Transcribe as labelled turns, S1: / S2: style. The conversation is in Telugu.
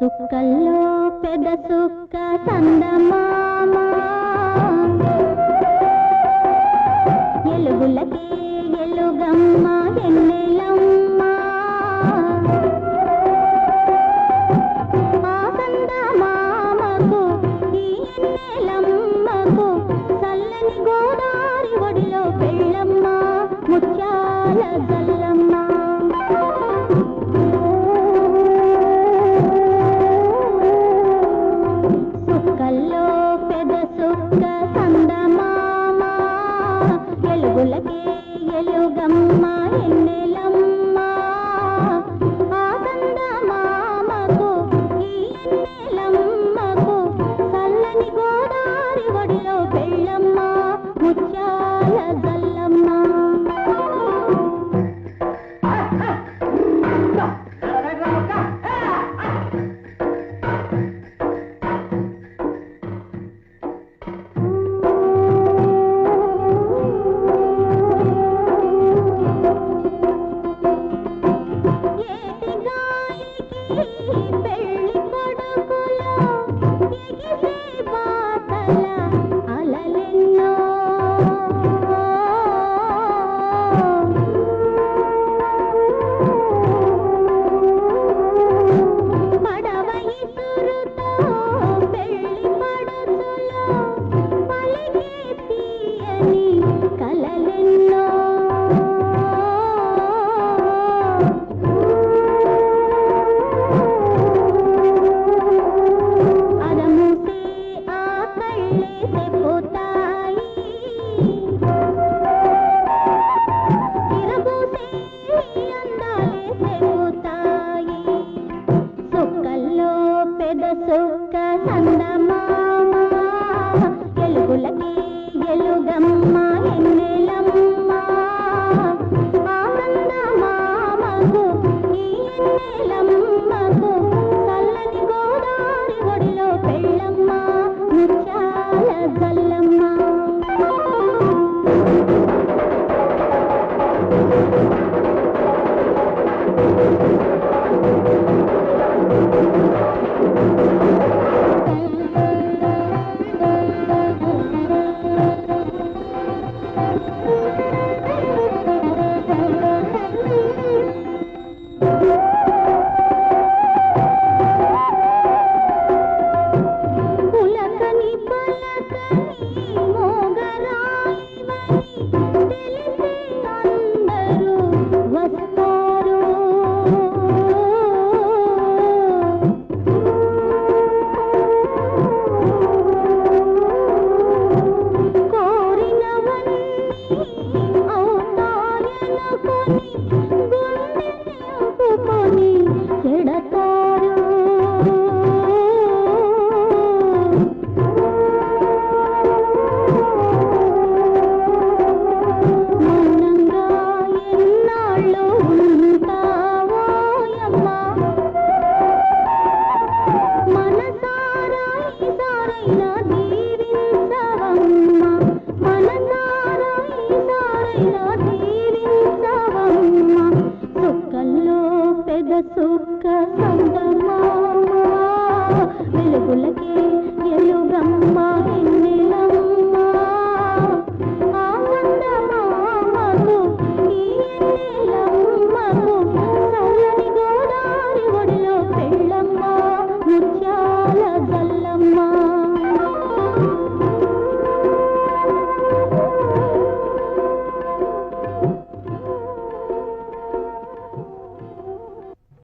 S1: సుక్కల్లో పెద్ద సుక్క సందమా? लगा సుఖ సుక్క వెలుగులకే